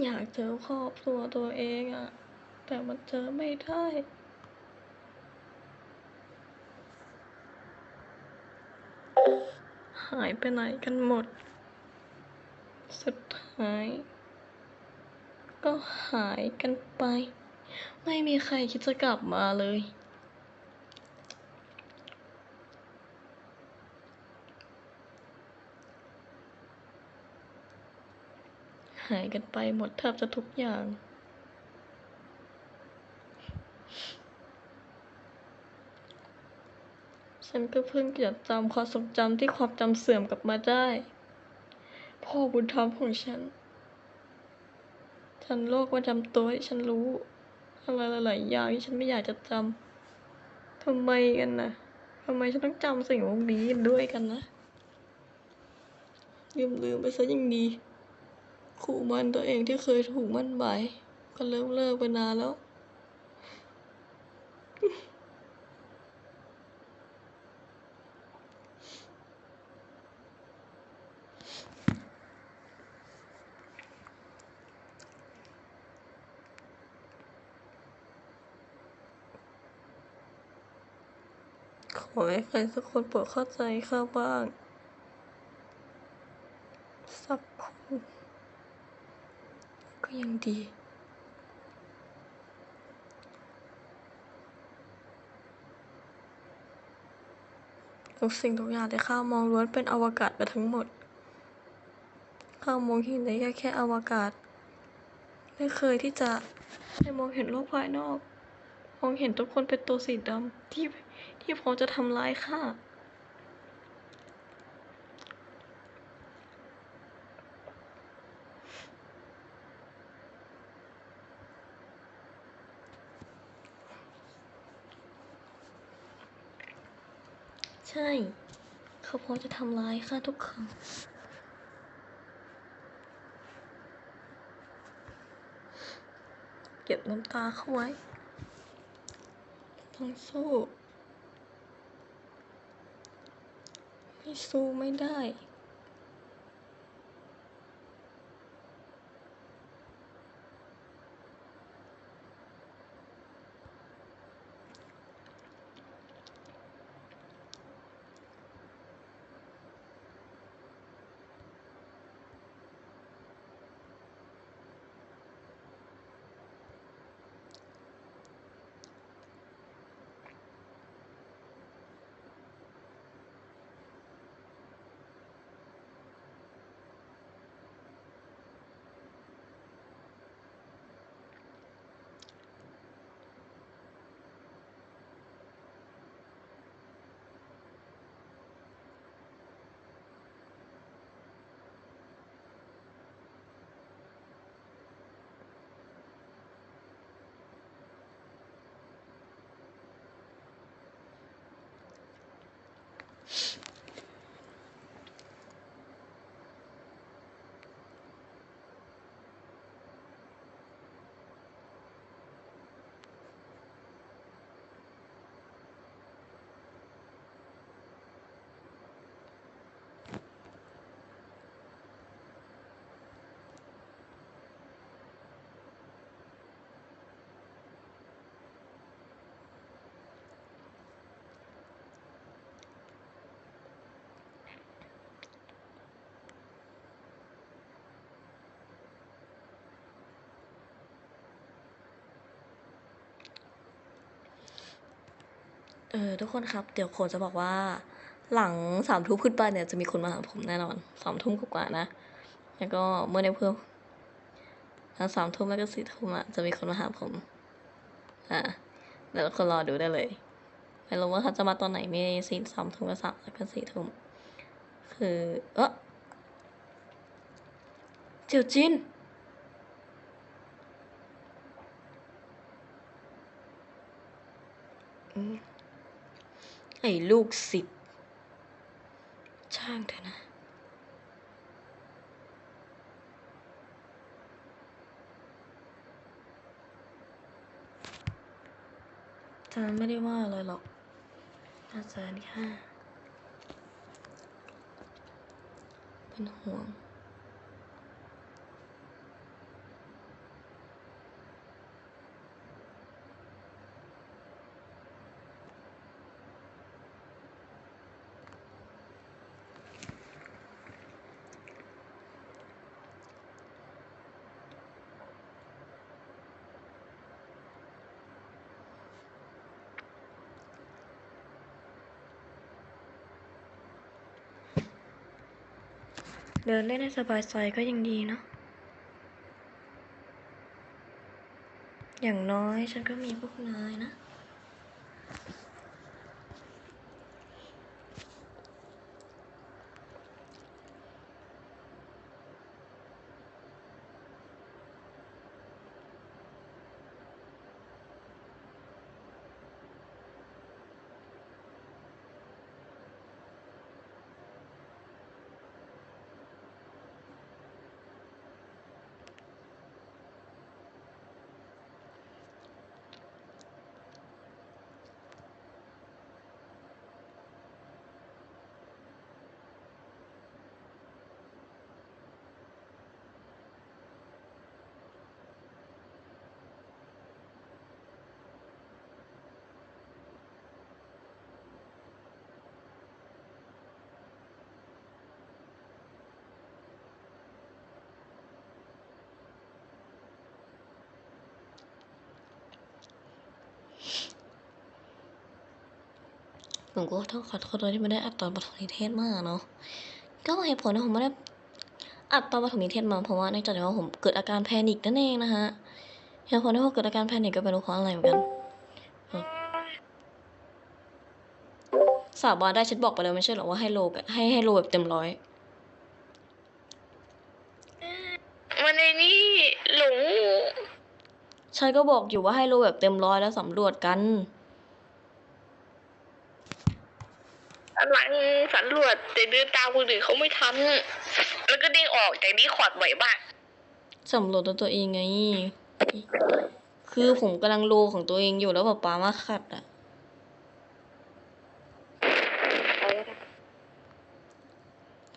อยากเจอครอบครัวตัวเองอะแต่มันเจอไม่ได้หายไปไหนกันหมด สุดท้าย ก็หายกันไป ไม่มีใครคิดจะกลับมาเลยายกันไปหมดแทบจะทุกอย่าง ฉันก็เพิ่งจะจำความทรงจำที่ความจำเสื่อมกลับมาได้ พ่อบุญธรรมของฉัน ฉันโรคประจำตัวที่ฉันรู้ อะไรหลายๆอย่างที่ฉันไม่อยากจะจำทำไมกันนะทำไมฉันต้องจำสิ่งพวกนี้ด้วยกันนะลืมลืมไปซะยิ่งดี ขู่มันตัวเองที่เคยถูกมั่นหมายก็เลิกเลิกไปนานแล้ว ขอให้ใครสักคนโปรดเข้าใจข้าบ้าง สักคน ยังดี ทุกสิ่งทุกอย่างที่ข้ามองล้วนเป็นอวกาศไปทั้งหมด ข้ามองเห็นได้แค่แค่อวกาศ ไม่เคยที่จะได้มองเห็นโลกภายนอก มองเห็นทุกคนเป็นตัวสีดำที่ที่พร้อมจะทำร้ายข้า ใช่ เขาพร้อมจะทำร้ายข้าทุกครั้งเก็บน้ำตาเข้าไว้ต้องสู้ ไม่สู้ไม่ได้ เออทุกคนครับ เดี๋ยวโคจะบอกว่า หลังสามทุ่มขึ้นไปเนี่ยจะมีคนมาหาผมแน่นอนสามทุ่มกว่าๆนะ แล้วก็เมื่อในเพิ่มหลังสามทุ่มแล้วก็สี่ทุ่มอะจะมีคนมาหาผม อ่าเดี๋ยวกคนรอดูได้เลยไม่รู้ว่าเขาจะมาตอนไหนมีสี่สามทุ่มกับสามแล้วก็สี่ทุ่มคือเออเจียวจินอือ ไอ้ลูกศิษย์ช่างเถอะนะอาจารย์ไม่ได้ว่าอะไรหรอกอาจารย์แค่เป็นห่วง เดินเล่นให้สบายใจก็ยังดีเนาะ อย่างน้อยฉันก็มีพวกนายนะ ผมก็ต้องขอโทษด้วยที่ไม่ได้อัดตอนปฐมนิเทศมาเนาะก็เหตุผลที่ผมไม่ได้อัดตอนปฐมนิเทศมาเพราะว่าเนื่องจากว่าผมเกิดอาการแพนิคนั่นเองนะฮะเหตุผลที่ผมเกิดอาการแพนิคก็ไม่รู้เพราะอะไรเหมือนกันเออสาบานได้ฉันบอกไปแล้วไม่ใช่เหรอว่าให้โลแบบให้ให้โลแบบเต็มร้อยมันในนี่หลงฉันก็บอกอยู่ว่าให้โลแบบเต็มร้อยแล้วสำรวจกัน หลังสำรวจแต่เดินตามคนอื่นเขาไม่ทันแล้วก็เด้งออกจากนี้ขอดบ่อยบ้างสำรวจตัวตัวเองไง คือผมกำลังโลของตัวเองอยู่แล้วป๊าป๊ามาขัดอะ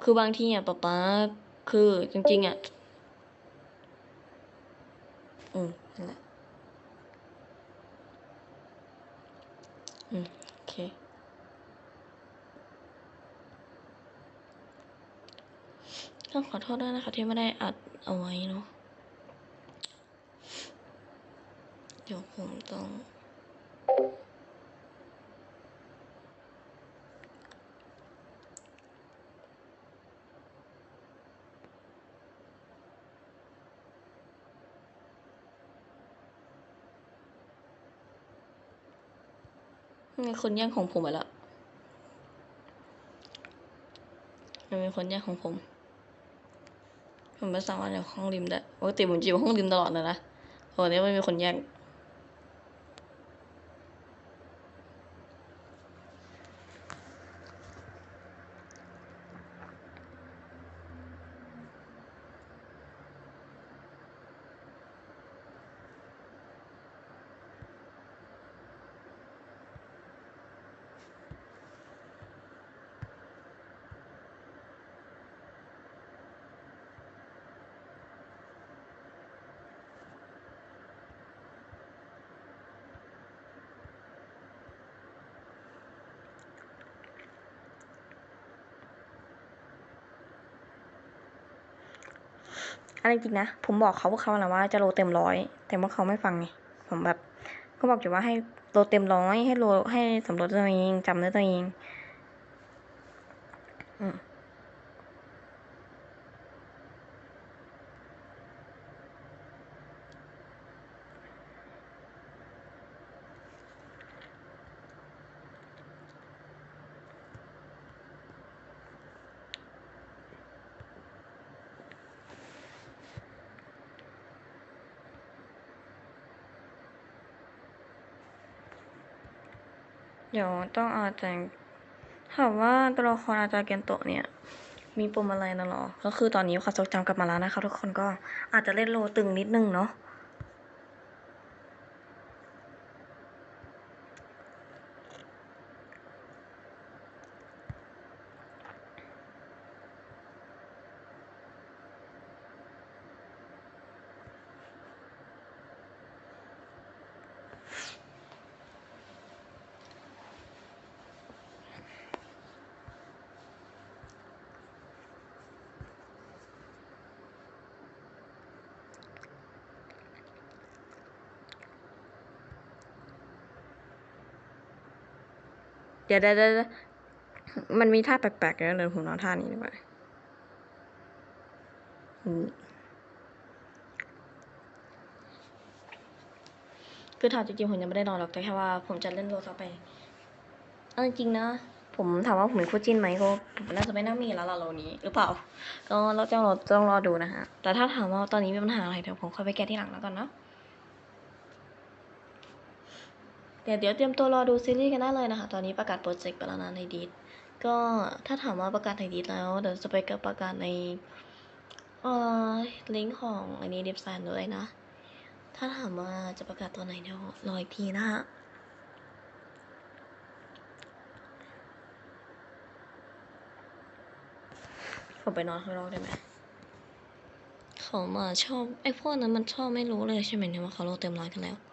คือบางทีอะป๊าป๊าคือจริงๆอะ อืมนั่นแหละ อืม โอเค ต้องขอโทษด้วยนะคะ ที่ไม่ได้อัดเอาไว้เนาะเดี๋ยวผมต้องมีคนแย่งของผมไปแล้วมันมีคนแย่งของผม ผมไม่สามารถอยู่ห้องริมได้ปกติผมจะอยู่ห้องริมตลอดเลยนะแต่วันนี้ไม่มีคนแย่ง อันจริงนะ ผมบอกเขาว่าเขาแล้ว่าจะโลเต็มร้อย แต่ว่าเขาไม่ฟังไง ผมแบบเขาบอกอยู่ว่าให้โลเต็มร้อย ให้โลให้สำรวจตัวเองจำได้ตัวเอง อืม เดี๋ยวต้องอาจจะถามว่าตัวละครอาจารย์เกนโตะเนี่ย มีปมอะไรนะหรอ ก็คือตอนนี้ความทรงจำกลับมาแล้วนะคะทุกคนก็อาจจะเล่นโลตึงนิดนึงเนาะ เดี๋ยวเดี๋ยวเดี๋ยวมันมีท่าแปลกๆเดี๋ยวเดี๋ยวผมเอาท่านี้ดีกว่าคือถามจริงๆผมยังไม่ได้นอนหรอกแต่แค่ว่าผมจะเล่นโทรศัพท์ไปเอาจริงๆนะ ผมถามว่าผมเป็นคู่จิ้นไหมก็ผมน่าจะไม่น่ามีแล้วล่ะเรนี้ หรือเปล่า ก็เราต้องรอต้องรอดูนะฮะ แต่ถ้าถามว่าตอนนี้มีปัญหาอะไรเดี๋ยวผมค่อยไปแก้ที่หลังแล้วกันเนาะ เดี๋ยวเดี๋ยวเตรียมตัวรอดูซีรีส์กันได้เลยนะคะ ตอนนี้ประกาศโปรเจกต์ไปแล้วนะในดีดก็ถ้าถามว่าประกาศในดีดแล้ว เดี๋ยวจะไปกับประกาศในเอ่อลิงก์ของอันนี้เดิฟแซนด้วยนะ ถ้าถามว่าจะประกาศตัวไหนเดี๋ยวรออีกทีนะฮะผมไปนอนข้างนอกได้ไหม เขามาชอบไอ้พวกนั้นมันชอบไม่รู้เลยใช่ไหมเนี่ยว่าเขาโลเต็มร้อยกันแล้ว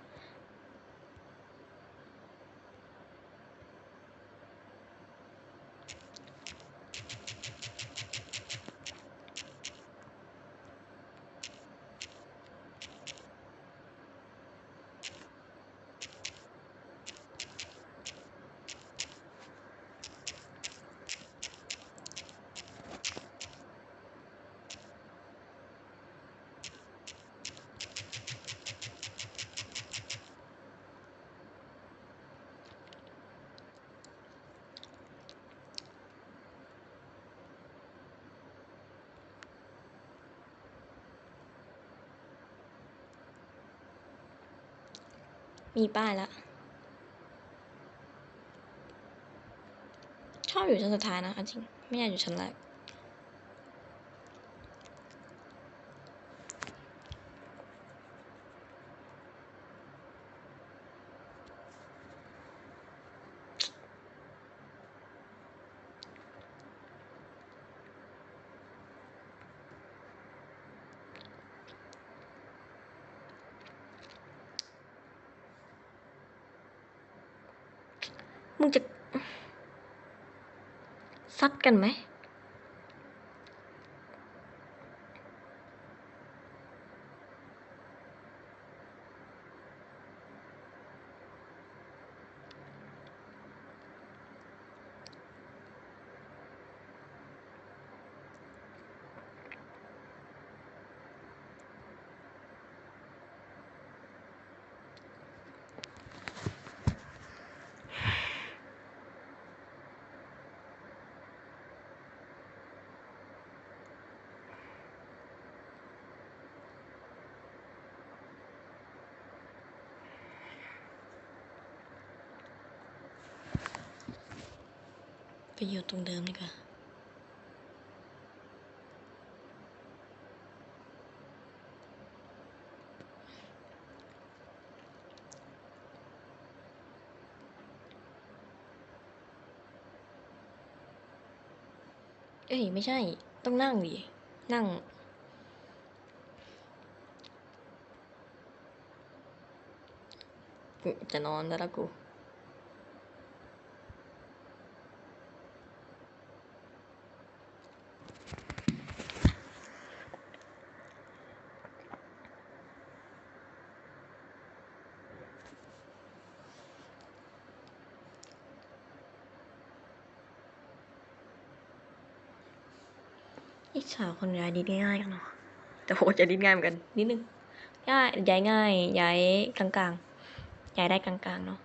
มีป้ายแล้วชอบอยู่ชั้นสุดท้ายนะเอาจริง ไม่อยากอยู่ชั้นแรก มึงจะ ซัด กันไหม ไปอยู่ตรงเดิมดีกว่าเอ้ยไม่ใช่ ต้องนั่งดิ นั่งจะนอนแล้วละกู อิจฉาคนย้ายดินง่ายๆกันเนาะแต่ผมก็จะดินง่ายเหมือนกันนิดนึงย้ายย้ายง่ายย้ายกลางๆย้ายได้กลางๆเนาะ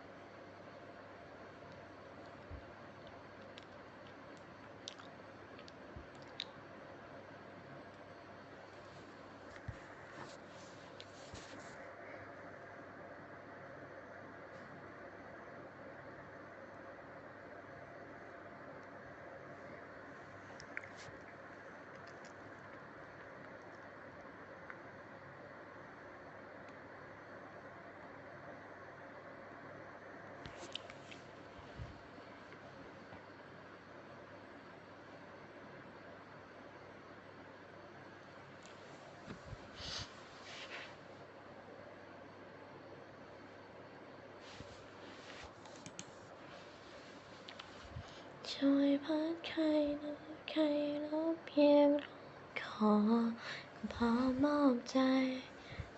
ช่วยพัดใครนะใครแล้วเพียงร้องขอก็พอมอบใจ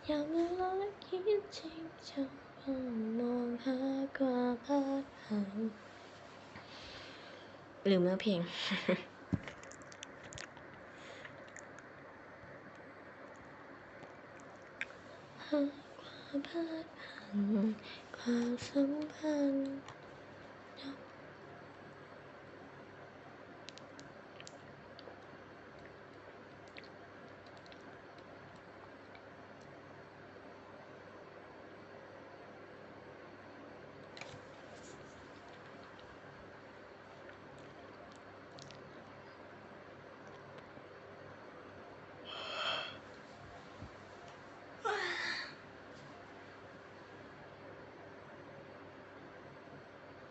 อย่ากเมื่อเราคิดจริงจะมองหากว่าพัดผ่านลืมเนื้อเพลงพังควาพัดพังความสัมพันธ์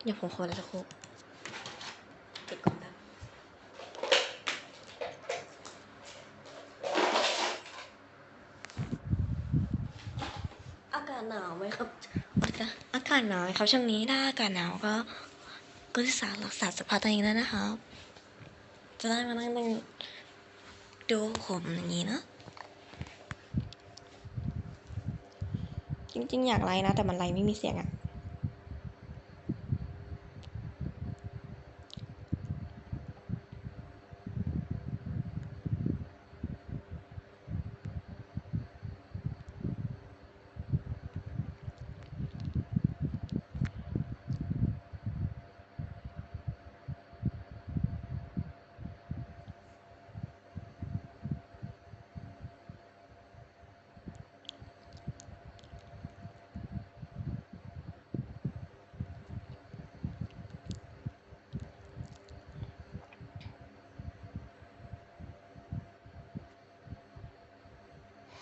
เดี๋ยวผมขอแล้วสักครู่ปิดก่อนแป๊บอากาศหนาวไหมครับอากาศอากาศหนาวไหมครับช่วงนี้ถ้าอากาศหนาวก็ก็ที่สารักษาสุขภาพตัวเองด้วยนะครับ จะได้มานั่งดูผมอย่างนี้นะจริงๆ อยากไลน์นะ แต่มันไลน์ไม่มีเสียงอะ ฉ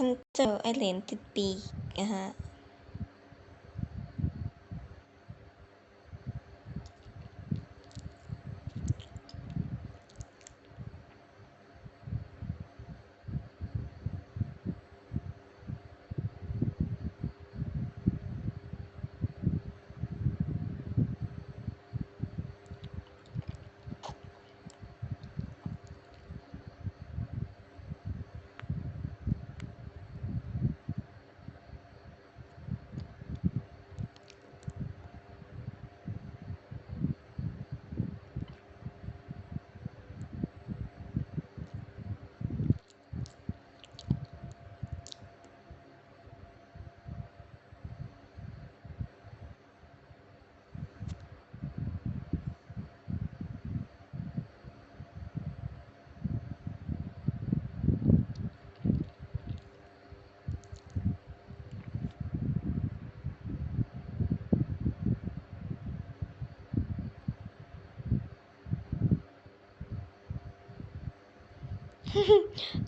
ันเจอไอเหรนติดปีกนะฮะ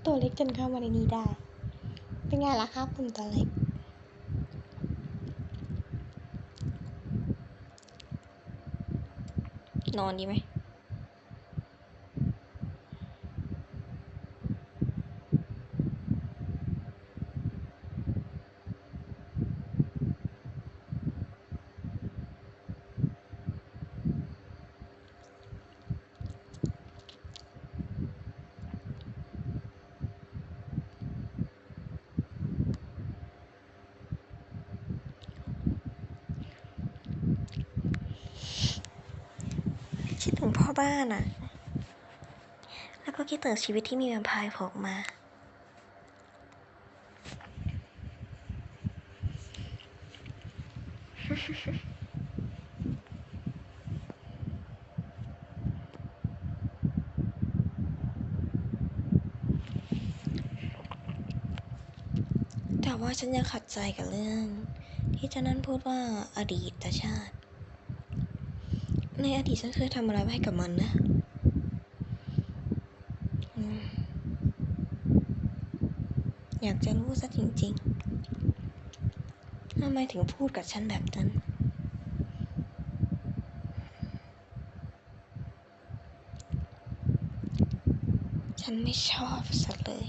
ตัวเล็กจนเข้ามาในนี้ได้ เป็นไงล่ะครับคุณตัวเล็ก นอนดีไหม คิดถึงพ่อบ้านอะแล้วก็คิดถึงชีวิตที่มีแวมไพร์โผล่ออกมา แต่ว่าฉันยังขัดใจกับเรื่อง ที่เจ้านั้นพูดว่าอดีตชาติ ในอดีตฉันเคยทำอะไรไว้ให้กับมันนะอยากจะรู้ซะจริงๆทำไมถึงพูดกับฉันแบบนั้น ฉันไม่ชอบสักเลย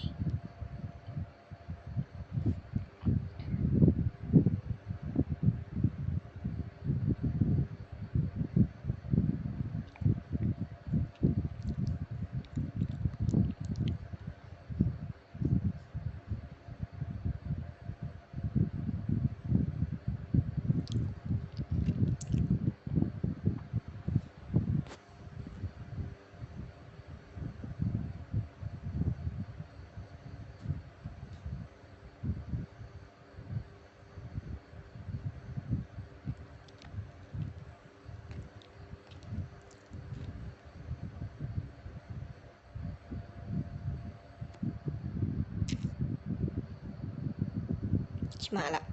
ชิม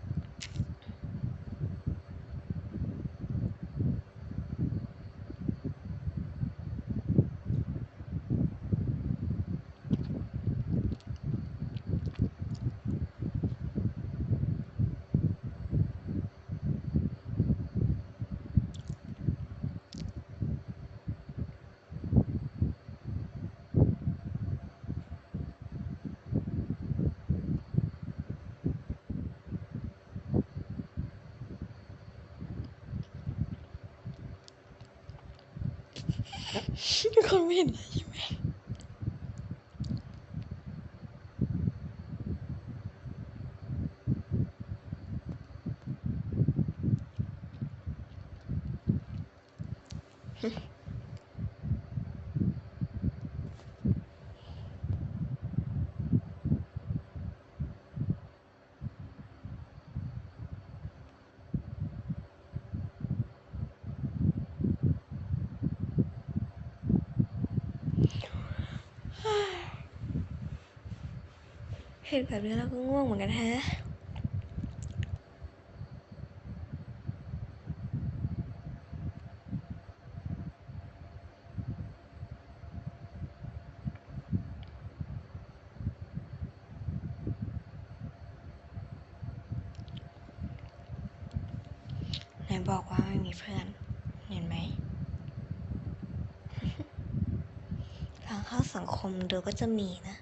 าล เห็นแบบนี้แล้วก็ง่วงเหมือนกันฮะไหนบอกว่าไม่มีเพื่อน เห็นไหมทางเข้าสังคมเดูก็จะมีนะ